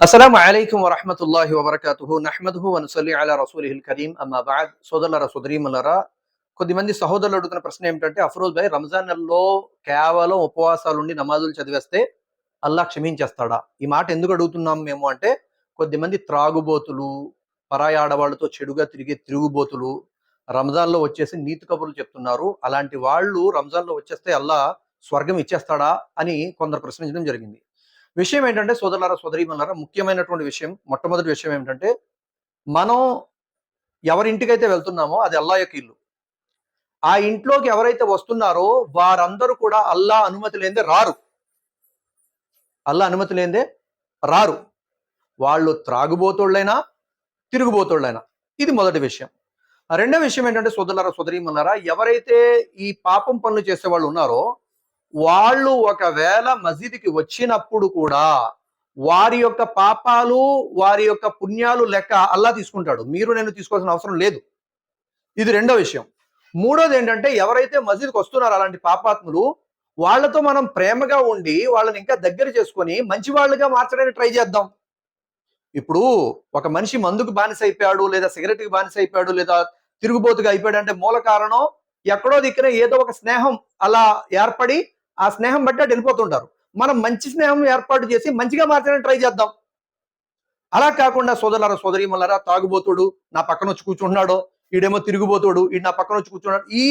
అస్సలం అయికం వరహమతుల్లాహి వబర్కాతుహు నహ్మద్హు వనుసల్లి అలా రసూలిహిల్ కరీం అమ్మా బాద్ సోదరులరా సోదరీమలరా కొద్దిమంది సహోదరులు అడుగుతున్న ప్రశ్న ఏమిటంటే అఫరోజ్ భాయ్ రంజాన్ నెలలో కేవలం ఉపవాసాలు ఉండి నమాజులు చదివేస్తే అల్లా క్షమించేస్తాడా? ఈ మాట ఎందుకు అడుగుతున్నాం మేము అంటే కొద్దిమంది త్రాగుబోతులు పరాయి ఆడవాళ్ళతో చెడుగా తిరిగే తిరుగుబోతులు రంజాన్లో వచ్చేసి నీతి కబుర్లు చెప్తున్నారు. అలాంటి వాళ్ళు రంజాన్లో వచ్చేస్తే అల్లా స్వర్గం ఇచ్చేస్తాడా అని కొందరు ప్రశ్నించడం జరిగింది. విషయం ఏంటంటే సోదరులారా సోదరీమన్నారా ముఖ్యమైనటువంటి విషయం మొట్టమొదటి విషయం ఏమిటంటే మనం ఎవరింటికైతే వెళ్తున్నామో అది అల్లా యొక్క ఇల్లు. ఆ ఇంట్లోకి ఎవరైతే వస్తున్నారో వారందరూ కూడా అల్లా అనుమతి లేదే రారు. అల్లా అనుమతి లేదే రారు. వాళ్ళు త్రాగుబోతోళ్ళైనా తిరుగుబోతోళ్ళైనా. ఇది మొదటి విషయం. రెండో విషయం ఏంటంటే సోదరులారా సోదరీమన్నారా ఎవరైతే ఈ పాపం పనులు చేసే వాళ్ళు ఉన్నారో వాళ్ళు ఒకవేళ మసీదుకి వచ్చినప్పుడు కూడా వారి యొక్క పాపాలు వారి యొక్క పుణ్యాలు లెక్క అల్లా తీసుకుంటాడు. మీరు నేను తీసుకోవాల్సిన అవసరం లేదు. ఇది రెండో విషయం. మూడోది ఏంటంటే ఎవరైతే మసీద్కి వస్తున్నారో అలాంటి పాపాత్ములు వాళ్ళతో మనం ప్రేమగా ఉండి వాళ్ళని ఇంకా దగ్గర చేసుకొని మంచి వాళ్ళుగా మార్చడానికి ట్రై చేద్దాం. ఇప్పుడు ఒక మనిషి మందుకు బానిస అయిపోయాడు లేదా సిగరెట్కి బానిస అయిపోయాడు లేదా తిరుగుబోతుగా అయిపోయాడు అంటే మూల కారణం ఎక్కడో దిక్కున ఏదో ఒక స్నేహం అలా ఏర్పడి ఆ స్నేహం బట్టి అటు వెళ్ళిపోతుంటారు. మనం మంచి స్నేహం ఏర్పాటు చేసి మంచిగా మార్చడానికి ట్రై చేద్దాం. అలా కాకుండా సోదరులారా సోదరీమల్లారా తాగుబోతుడు నా పక్కన వచ్చి కూర్చుంటున్నాడో ఈడేమో తిరిగిపోతాడు ఈ నా పక్కన వచ్చి కూర్చున్నాడు ఈ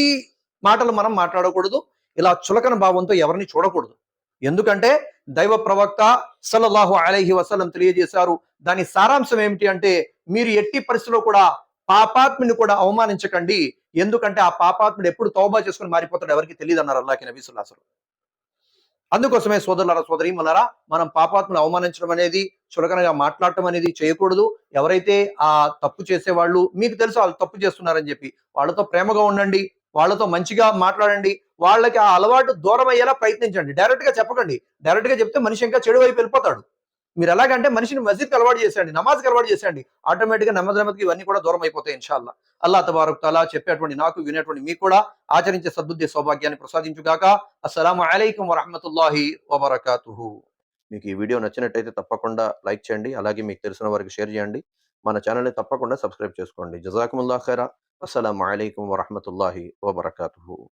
మాటలు మనం మాట్లాడకూడదు. ఇలా చులకన భావంతో ఎవరిని చూడకూడదు. ఎందుకంటే దైవ ప్రవక్త సల్లల్లాహు అలైహి వసలం తెలియజేశారు దాని సారాంశం ఏమిటి అంటే మీరు ఎట్టి పరిస్థితిలో కూడా పాపాత్మిని కూడా అవమానించకండి. ఎందుకంటే ఆ పాపాత్ముడు ఎప్పుడు తౌబా చేసుకుని మారిపోతాడు ఎవరికి తెలియదు అన్నారు అల్లాకి నబీసుల్లాసరు అందుకోసమే సోదరులారా సోదరీమలారా మనం పాపాత్మను అవమానించడం అనేది చులకనగా మాట్లాడటం అనేది చేయకూడదు. ఎవరైతే ఆ తప్పు చేసేవాళ్ళు మీకు తెలుసు వాళ్ళు తప్పు చేస్తున్నారని చెప్పి వాళ్ళతో ప్రేమగా ఉండండి వాళ్ళతో మంచిగా మాట్లాడండి వాళ్ళకి ఆ అలవాటు దూరం అయ్యేలా ప్రయత్నించండి. డైరెక్ట్గా చెప్పకండి. డైరెక్ట్గా చెప్తే మనిషి ఇంకా చెడు వైపు వెళ్ళిపోతాడు. మీరు ఎలాగంటే మనిషిని మస్జిద్కి అలవాటు చేసేయండి నమాజ్కి అలవాటు చేసేయండి. ఆటోమేటిక్గా నమాజ్ నమజ్కి ఇవన్నీ కూడా దూరం అయిపోతాయి ఇన్షాల్లా. అల్లా తబారక్ తలా చెప్పేటువంటి నాకు వినేటువంటి మీకు కూడా ఆచరించే సద్బుద్ధి సౌభాగ్యాన్ని ప్రసాదించుగాక. అస్సలం అలైకం వరహమతుల్లాహి వబర్కాతుహు. మీకు ఈ వీడియో నచ్చినట్టయితే తప్పకుండా లైక్ చేయండి అలాగే మీకు తెలిసిన వారికి షేర్ చేయండి. మన ఛానల్ని తప్పకుండా సబ్స్క్రైబ్ చేసుకోండి. జజాకుముల్లా ఖైరా. అస్సలం అయికం వరహమతుల్లాహి వబర్కాతుహు.